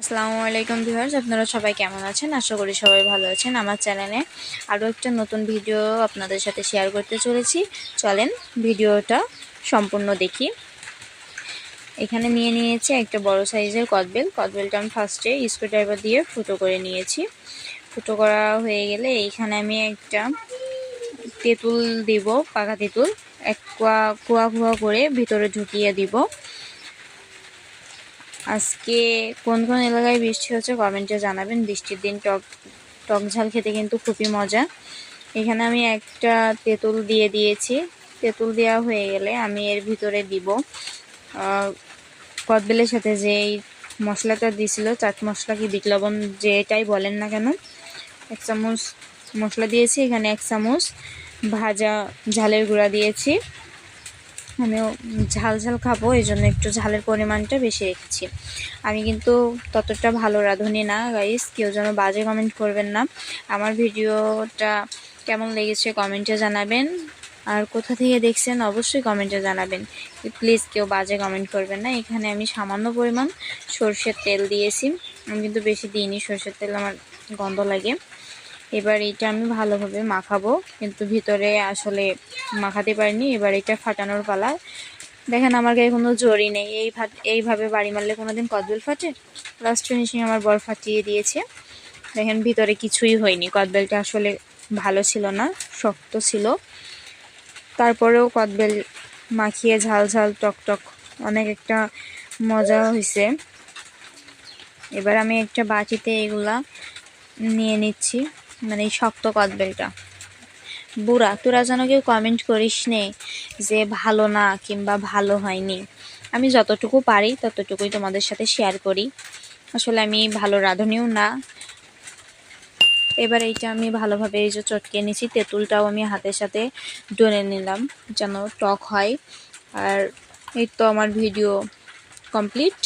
আসসালামু আলাইকুম ভিউয়ার্স, আপনারা সবাই কেমন আছেন? আশা করি সবাই ভালো আছেন আমার চ্যানেলে। আরও একটা নতুন ভিডিও আপনাদের সাথে শেয়ার করতে চলেছি। চলেন ভিডিওটা সম্পূর্ণ দেখি। এখানে নিয়ে নিয়েছি একটা বড় সাইজের কদবেল। কদবেলটা আমি ফার্স্টে স্ক্রুড্রাইভার দিয়ে ফুটো করে নিয়েছি। ফুটো করা হয়ে গেলে এইখানে আমি একটা তেঁতুল দিব, পাকা তেঁতুল। এক কুয়া কুয়া কুয়া করে ভিতরে ঢুকিয়ে দিব। আজকে কোন কোন এলাকায় বৃষ্টি হচ্ছে কমেন্টে জানাবেন। বৃষ্টির দিন টক টক ঝাল খেতে কিন্তু খুবই মজা। এখানে আমি একটা তেঁতুল দিয়ে দিয়েছি। তেঁতুল দেওয়া হয়ে গেলে আমি এর ভিতরে দিব। কদবেলের সাথে যে এই মশলাটা দিছিল চাট মশলা কি বিট যেটাই বলেন না কেন, এক চামচ মশলা দিয়েছি। এখানে এক চামচ ভাজা ঝালের গুঁড়া দিয়েছি। আমিও ঝাল ঝাল খাব, এই জন্য একটু ঝালের পরিমাণটা বেশি রেখেছি। আমি কিন্তু ততটা ভালো রাঁধুনি না গাইস কেউ যেন বাজে কমেন্ট করবেন না। আমার ভিডিওটা কেমন লেগেছে কমেন্টে জানাবেন। আর কোথা থেকে দেখছেন, অবশ্যই কমেন্টে জানাবেন। প্লিজ কেউ বাজে কমেন্ট করবেন না। এখানে আমি সামান্য পরিমাণ সর্ষের তেল দিয়েছি। আমি কিন্তু বেশি দিইনি, সর্ষের তেল আমার গন্ধ লাগে। এবার এটা আমি ভালোভাবে মাখাবো। কিন্তু ভিতরে আসলে মাখাতে পারিনি, এবার এটা ফাটানোর পালা। দেখেন আমার গায়ে কোনো জোরই নেই। এই এইভাবে বাড়ি মারলে কোনো দিন কদবেল ফাটে? লাস্ট ফিনিশিং আমার বর ফাটিয়ে দিয়েছে। দেখেন ভিতরে কিছুই হয়নি। কদবেলটা আসলে ভালো ছিল না, শক্ত ছিল। তারপরেও কদবেল মাখিয়ে ঝাল ঝাল, টক টক অনেক একটা মজা হয়েছে এবার আমি একটা বাটিতে এগুলা নিয়ে নিচ্ছি। মানে এই শক্ত কদবেলটা। বুড়া, তোরা যেন কেউ কমেন্ট করিস নে যে ভালো না কিংবা ভালো হয়নি। আমি যতটুকু পারি ততটুকুই তোমাদের সাথে শেয়ার করি। আসলে আমি ভালো রাঁধুনিও না। এবার এইটা আমি ভালোভাবে এই যে চটকে নিয়েছি, তেঁতুলটাও আমি হাতের সাথে ডলে নিলাম যেন টক হয়। আর এই তো আমার ভিডিও কমপ্লিট